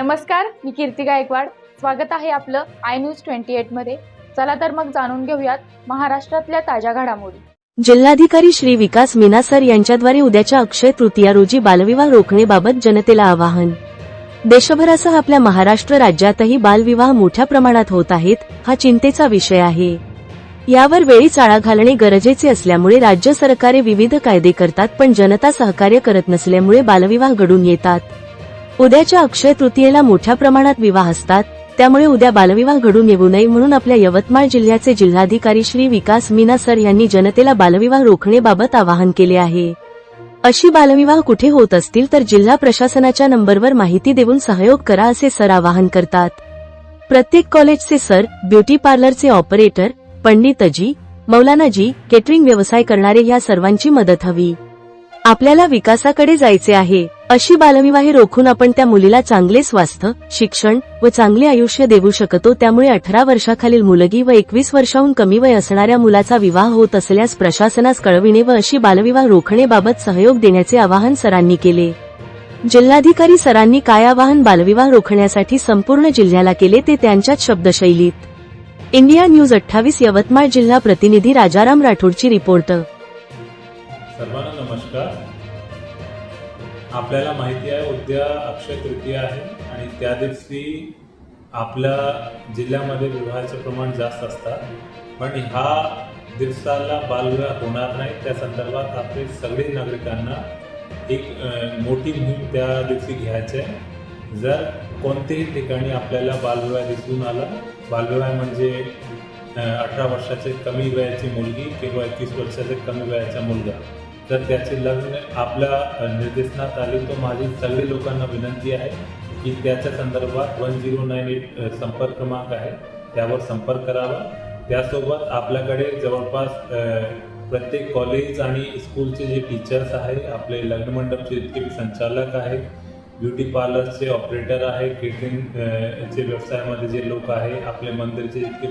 नमस्कार मी कीर्ती गायकवाड. स्वागत आहे आपलं आय न्यूज ट्वेंटी एटमध्ये चला तर मग जाणून घेऊयात महाराष्ट्रातल्या ताज्या घडामोडी. जिल्हाधिकारी श्री विकास मिनासर यांच्याद्वारे उद्याच्या अक्षय तृतीया रोजी बालविवाह रोखण्याबाबत जनतेला आवाहन. देशभरासह आपल्या महाराष्ट्र राज्यातही बालविवाह मोठ्या प्रमाणात होत आहेत हा चिंतेचा विषय आहे. यावर वेळीच आळा घालणे गरजेचे असल्यामुळे राज्य सरकारे विविध कायदे करतात पण जनता सहकार्य करत नसल्यामुळे बालविवाह घडून येतात. उद्याच्या अक्षय तृतीयेला मोठ्या प्रमाणात विवाह असतात. त्यामुळे उद्या बालविवाह घडून येऊ नये म्हणून आपल्या यवतमाळ जिल्ह्याचे जिल्हाधिकारी श्री विकास मीना सर यांनी जनतेला बालविवाह रोखण्याबाबत आवाहन केले आहे. अशी बालविवाह कुठे होत असतील तर जिल्हा प्रशासनाच्या नंबरवर माहिती देऊन सहयोग करा असे सर आवाहन करतात. प्रत्येक कॉलेजचे सर ब्युटी पार्लरचे ऑपरेटर पंडितजी मौलानाजी केटरिंग व्यवसाय करणारे या सर्वांची मदत हवी. आपल्याला विकासाकडे जायचे आहे. अशी बालविवाहे रोखून आपण त्या मुलीला चांगले स्वास्थ्य शिक्षण व चांगले आयुष्य देऊ शकतो त्यामुळे अठरा वर्षाखालील मुलगी व एकवीस वर्षाहून कमी वय असणाऱ्या मुलाचा विवाह होत असल्यास प्रशासनास कळविणे व अशी बालविवाह रोखणेबाबत सहयोग देण्याचे आवाहन सरांनी केले. जिल्हाधिकारी सरांनी काय आवाहन बालविवाह रोखण्यासाठी संपूर्ण जिल्ह्याला केले ते त्यांच्याच शब्दशैलीत. इंडिया न्यूज अठ्ठावीस यवतमाळ जिल्हा प्रतिनिधी राजाराम राठोडची रिपोर्ट. सर्वांना नमस्कार. आपल्याला माहिती आहे उद्या अक्षय तृतीया आहे आणि त्या दिवशी आपल्या जिल्ह्यामध्ये विवाहाचे प्रमाण जास्त असतात. पण ह्या दिवसाला बालविवाह होणार नाही. त्या संदर्भात आपले सगळे नागरिकांना एक मोठी मोहीम त्या दिवशी घ्यायची आहे. जर कोणत्याही ठिकाणी आपल्याला बालविवाह दिसून आला बालविवाह म्हणजे अठरा वर्षाचे कमी वयाची मुलगी किंवा एकवीस वर्षाचे कमी वयाचा मुलगा. तर त्याचे लग्न आपल्या निर्देशनात आले तर माझी सगळे लोकांना विनंती आहे की त्याच्या संदर्भात वन झिरो नाईन एट संपर्क क्रमांक आहे. त्यावर संपर्क करावा. त्यासोबत आपल्याकडे जवळपास प्रत्येक कॉलेज आणि स्कूलचे जे टीचर्स आहे आपले लग्न मंडपचे संचालक आहेत ब्युटी पार्लरचे ऑपरेटर आहे केटरिंग चे व्यवसायामध्ये जे लोक आहे आपले मंदिरचे जितके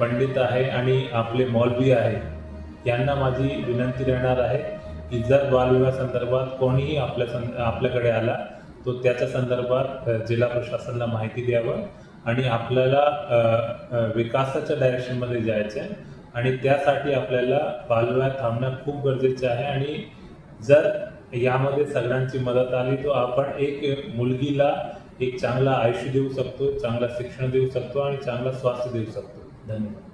पंडित आहे आणि आपले मॉलबी आहे यांना माझी विनंती राहणार आहे की जर बालविवाह संदर्भात कोणीही आपल्या सं आपल्याकडे आला तो त्याच्या संदर्भात जिल्हा प्रशासनाला माहिती द्यावं आणि आपल्याला विकासाच्या डायरेक्शनमध्ये जायचं आहे आणि त्यासाठी आपल्याला बालविवाह थांबणं खूप गरजेचं आहे आणि जर यामध्ये सगळ्यांची मदत आली तर आपण एक मुलगीला एक चांगला आयुष्य देऊ शकतो चांगलं शिक्षण देऊ शकतो आणि चांगलं स्वास्थ्य देऊ शकतो. धन्यवाद.